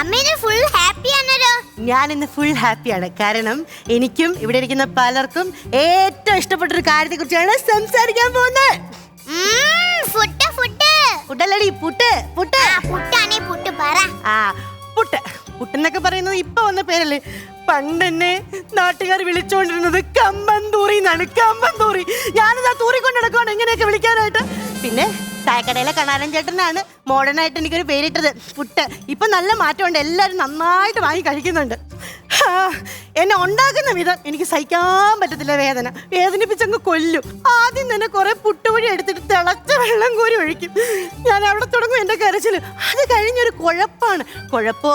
അമ്മേനെ full happy ആണല്ലോ. ഞാൻ ഇന്ന് ഫുൾ ഹാപ്പിയാണ് കാരണം എനിക്കും ഇവിടെ ഇരിക്കുന്ന പലർക്കും ഏറ്റവും ഇഷ്ടപ്പെട്ട ഒരു കാര്യത്തെ കുറിച്ചാണ് സംസാരിക്കാൻ പോകുന്നത്. ഫുഡ് പുട്ട് പുട്ട്. പുട്ടാണേ പുട്ട് പറ. ആ പുട്ട്. പുട്ടെന്നൊക്കെ പറയുന്നത് ഇപ്പൊ വന്ന പേരല്ലേ? പണ്ട് എന്നെ നാട്ടുകാർ വിളിച്ചുകൊണ്ടിരുന്നത് കമ്പന്തൂറി എന്നാണ് കമ്പന്തൂറി. ഞാനിതാ തൂറിക്കൊണ്ട് നടക്കുവാണ്. എങ്ങനെയൊക്കെ വിളിക്കാനായിട്ട്. പിന്നെ ചായക്കടയിലെ കണാരൻ ചേട്ടനാണ് മോഡേൺ ആയിട്ട് എനിക്കൊരു പേരിട്ടത്. പുട്ട്. ഇപ്പൊ നല്ല മാറ്റമുണ്ട്. എല്ലാവരും നന്നായിട്ട് വാങ്ങി കഴിക്കുന്നുണ്ട്. എന്നെ ഉണ്ടാക്കുന്ന വിധം എനിക്ക് സഹിക്കാൻ പറ്റത്തില്ല വേദന. വേദനിപ്പിച്ചങ്ങ് കൊല്ലും. ആദ്യം തന്നെ കുറെ പുട്ടുവഴി എടുത്തിട്ട് തിളച്ച വെള്ളം കോരി ഒഴിക്കും. ഞാൻ അവിടെ തുടങ്ങും എന്റെ കരച്ചിൽ അത് കഴിഞ്ഞൊരു കുഴപ്പാണ്. കുഴപ്പോ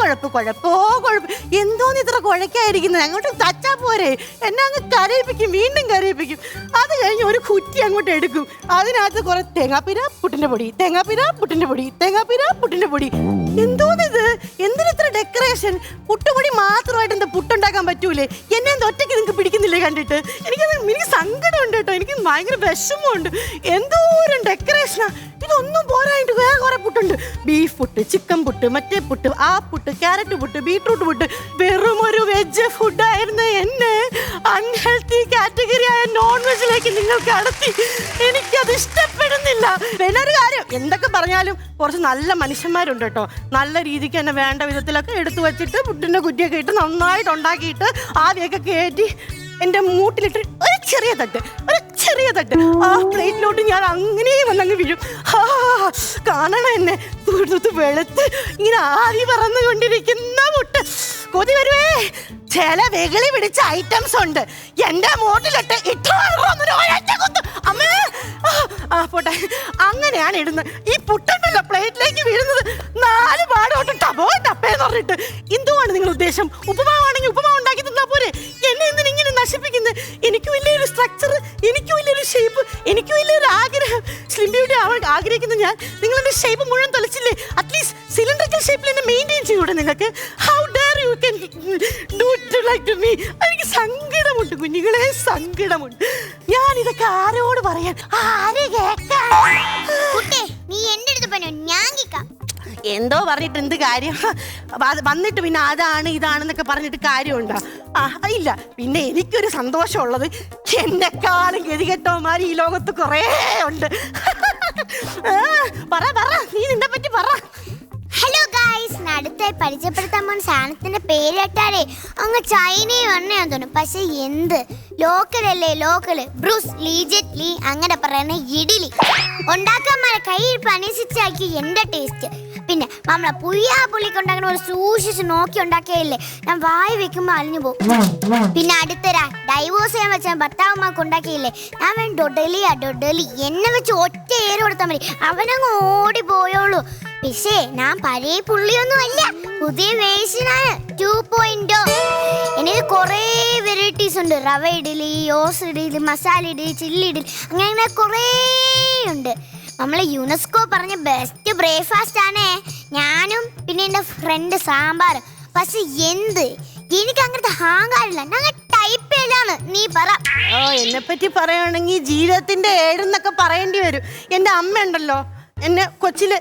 കുഴപ്പ് കുഴപ്പോ കുഴപ്പ്. എന്തോന്ന് ഇത്ര കുഴക്കായിരിക്കുന്നത്? അങ്ങോട്ട് തച്ചാ പോരെ. എന്നെ അങ്ങ് കരയിപ്പിക്കും വീണ്ടും കരയിപ്പിക്കും. അത് കഴിഞ്ഞ് ഒരു കുറ്റി അങ്ങോട്ട് എടുക്കും. അതിനകത്ത് കുറെ തേങ്ങാപ്പിര പുട്ടിന്റെ പൊടി തേങ്ങാപ്പിര പുട്ടിന്റെ പൊടി തേങ്ങാപ്പിര പുട്ടിന്റെ പൊടി. എന്തോന്നിത്? എന്തിന് ഇത്ര ഡെക്കറേഷൻ പുട്ടുപൊടി മാത്രമായിട്ട് എന്താ പുട്ടുണ്ടാക്കാൻ പറ്റൂലേ? എന്നെ എന്താ ഒറ്റയ്ക്ക് നിങ്ങൾക്ക് പിടിക്കുന്നില്ലേ കണ്ടിട്ട്? എനിക്കത് എനിക്ക് സങ്കടമുണ്ട് കേട്ടോ. എനിക്ക് ഭയങ്കര വിഷമമുണ്ട്. എന്തോരം ഡെക്കറേഷനാ ഇതൊന്നും പോരായിട്ട് വേറെ കുറെ പുട്ടുണ്ട്. ബീഫ് പുട്ട് ചിക്കൻ പുട്ട് മറ്റേ പുട്ട് ആ പുട്ട് ക്യാരറ്റ് പുട്ട് ബീട്രൂട്ട് പുട്ട്. വെറും ഒരു വെജ് ഫുഡായിരുന്നു എന്നെ. അൺഹെൽത്തി വെജിലേക്ക് നിങ്ങൾ കടത്തി എനിക്കത് ഇഷ്ടപ്പെടുന്നില്ല. ഒരു കാര്യം എന്തൊക്കെ പറഞ്ഞാലും കുറച്ച് നല്ല മനുഷ്യന്മാരുണ്ട് കേട്ടോ. നല്ല രീതിക്ക് തന്നെ വേണ്ട വിധത്തിലൊക്കെ എടുത്തു വെച്ചിട്ട് പുട്ടിന്റെ കുറ്റിയൊക്കെ ഇട്ട് നന്നായിട്ട് ഉണ്ടാക്കിയിട്ട് ആവിയൊക്കെ കയറ്റി എന്റെ മൂട്ടിലിട്ട് ഒരു ചെറിയ തട്ട് ഒരു ചെറിയ തട്ട്. ആ പ്ലേറ്റിലോട്ട് ഞാൻ അങ്ങനെ വന്നങ്ങ് വീഴും. ആ കാണണം എന്നെ. തുടുത്ത് വെളുത്ത് ഇങ്ങനെ ആവി പറന്നുകൊണ്ടിരിക്കുന്ന. ചില വെകിളി പിടിച്ച ഐറ്റംസ് ഉണ്ട്. എന്റെ മൂട്ടിലിട്ട് അമ്മേ ആ, അങ്ങനെയാണ് ഇടുന്നത്. ഈ പുട്ടുണ്ടല്ലോ പ്ലേറ്റിലേക്ക് വീഴുന്നത് നാല് പാടോട്ട് ടബോ ടപ്പേന്ന് പറഞ്ഞിട്ട്. എന്തുവാണ് നിങ്ങൾ ഉദ്ദേശം? ഉപ്പുമാവാണെങ്കിൽ ഉപ്പുമാവ് ഉണ്ടാക്കി തന്നാ പോരെ? എന്നെ എന്തിനു ഇങ്ങനെ നശിപ്പിക്കുന്നത്? എനിക്ക് വലിയൊരു സ്ട്രക്ചർ എനിക്ക് വലിയൊരു ഷേപ്പ് എനിക്ക് വലിയൊരു ആഗ്രഹം. സ്ലിം ബ്യൂട്ടി ആവാൻ ആഗ്രഹിക്കുന്ന ഞാൻ നിങ്ങളുടെ ഷേപ്പ് മുഴുവൻ തൊലച്ചില്ലേ? അറ്റ്ലീസ്റ്റ് സിലിണ്ടറിക്കൽ ഷേപ്പിൽ എന്നെ മെയിന്റെയിൻ ചെയ്യൂടെ നിങ്ങൾക്ക്? ലൈക്ക് ടു മീ എനിക്ക് സങ്കടമുണ്ട് കുഞ്ഞുങ്ങളെ സങ്കടമുണ്ട്. ഞാൻ ഇതൊക്കെ ആരോട് പറയാൻ? ആര് കേൾക്കാൻ? കുട്ടേ നീ എന്റെ അടുത്ത് പറഞ്ഞു ഞാൻ കേക്കാം എന്തോ പറഞ്ഞിട്ട് എന്ത് കാര്യം? വ- വന്നിട്ട് പിന്നെ അതാണ് ഇതാണെന്നൊക്കെ പറഞ്ഞിട്ട് കാര്യമുണ്ടോ? ആ ഇല്ല പിന്നെ എനിക്കൊരു സന്തോഷമുള്ളത് എന്നെക്കാളും ഗതികെട്ടവന്മാർ ഈ ലോകത്ത് കുറേ ഉണ്ട്. ആ, പറ പറ. അടുത്തായി പരിചയപ്പെടുത്താൻ പോകുന്ന സാധനത്തിന്റെ പേര് കേട്ടാലേ അങ്ങ് ചൈനയും വന്നേ തോന്നും. പക്ഷെ എന്ത്? ലോക്കലല്ലേ local Bruce Lee Jet Li അങ്ങനെ പറയുന്ന ഉണ്ടാക്കാൻ കൈയിരിപ്പ് അനുസരിച്ചാക്കി എന്റെ ടേസ്റ്റ് പിന്നെ നമ്മളെ പുയ്യാ പുള്ളിക്ക് ഉണ്ടാക്കുന്ന ഒരു സൂക്ഷിച്ച് നോക്കി ഉണ്ടാക്കിയല്ലേ ഞാൻ വായി വെക്കുമ്പോൾ അലിഞ്ഞു പോകും. പിന്നെ അടുത്തരാ ഡൈവോഴ്സ് ചെയ്യാൻ വെച്ച ഭർത്താവുമാർക്ക് ഉണ്ടാക്കിയില്ലേ? ഞാൻ വേണ്ട ഡൊഡലിയാ ഡൊഡലി. എന്നെ വെച്ച് ഒറ്റ ഏറെ കൊടുത്താൽ മതി. അവനങ്ങ് ഓടി പോയോളൂ പക്ഷേ ഞാൻ പഴയ പുള്ളിയൊന്നും അല്ല പുതിയ വേഷനാണ്. ടു പോയിന്റ് എനിക്ക് കുറേ വെറൈറ്റീസ് ഉണ്ട്. റവ ഇഡലി ഓസ് ഇഡലി മസാല ഇഡലി ചില്ലി ഇഡലി അങ്ങനെ കുറേ ഉണ്ട്. നമ്മളെ യുനെസ്കോ പറഞ്ഞ ബെസ്റ്റ് ബ്രേക്ക്ഫാസ്റ്റ് ആണേ. ഞാനും പിന്നെ എന്റെ ഫ്രണ്ട് സാമ്പാർ പക്ഷെ എന്ത്? എനിക്ക് അങ്ങനത്തെ ഹാങ്കാരില്ല ഞങ്ങൾ ടൈപ്പ് ചെയ്യലാണ് നീ പറ. ഓ എന്നെ പറ്റി പറയുകയാണെങ്കിൽ ജീവിതത്തിന്റെ ഏഴെന്നൊക്കെ പറയേണ്ടി വരും. എന്റെ അമ്മ ഉണ്ടല്ലോ എന്നെ കൊച്ചിൽ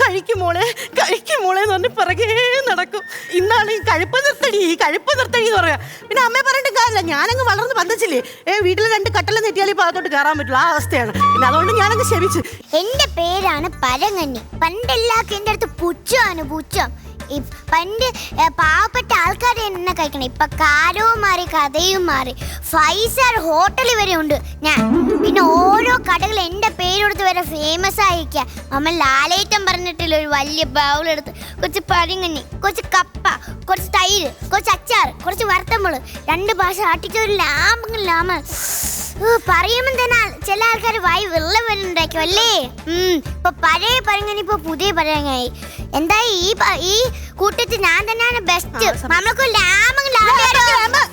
കഴിക്കും മോളെ കഴിക്കും മോളെ എന്ന് പറഞ്ഞ് പിറകെ നടക്കും. ഇന്നാണ് ഈ കഴുപ്പ് നിർത്തടി ഈ കഴുപ്പ് നിർത്തടി എന്ന് പറയാ. പിന്നെ അമ്മയെ പറഞ്ഞിട്ട് കാര്യമില്ല ഞാനങ്ങ് വളർന്ന് പന്തച്ചില്ലേ ഏ വീട്ടിൽ രണ്ട് കട്ടല നെറ്റിയാൽ ഈ ഭാഗത്തോട്ട് കയറാൻ പറ്റില്ല ആ അവസ്ഥയാണ്. പിന്നെ അതുകൊണ്ട് ഞാനങ്ങ് ക്ഷമിച്ചു എന്റെ പേരാണ് പരങ്ങണ്ണി പണ്ടെല്ലാവർക്കും എന്റെ അടുത്ത് പുച്ഛമാണ് പുച്ഛം. പണ്ട് പാവപ്പെട്ട ആൾക്കാരെ എന്നെ കഴിക്കണം. ഇപ്പൊ കാലവും മാറി കഥയും മാറി. ഫൈവ് സ്റ്റാർ ഹോട്ടൽ വരെ ഉണ്ട് ഞാൻ. പിന്നെ ഓരോ കടകൾ എന്റെ വരെ ഫേമസ് ആയിരിക്കുക അമ്മ ലാലേറ്റം പറഞ്ഞിട്ടില്ല ഒരു വലിയ ബൗളെടുത്ത് കുറച്ച് പഴങ്ങണ്ണി കുറച്ച് കപ്പ കുറച്ച് തൈര് കുറച്ച് അച്ചാർ കുറച്ച് വറുത്തമ്പൾ രണ്ട് ഭാഷ ആട്ടിച്ച ഒരു ലാമങ്ങൾ ലാമ പറയുമ്പോൾ തന്നെ ചില ആൾക്കാർ വായി വെള്ളം വരുന്നുണ്ടാക്കും അല്ലേ? ഇപ്പൊ പഴയ പരങ്ങനി ഇപ്പൊ പുതിയ പരങ്ങായി എന്തായി ഈ ഈ കൂട്ടത്തിൽ ഞാൻ തന്നെയാണ് ബെസ്റ്റ് നമ്മൾക്ക് ലാമ നമ്മൾക്ക്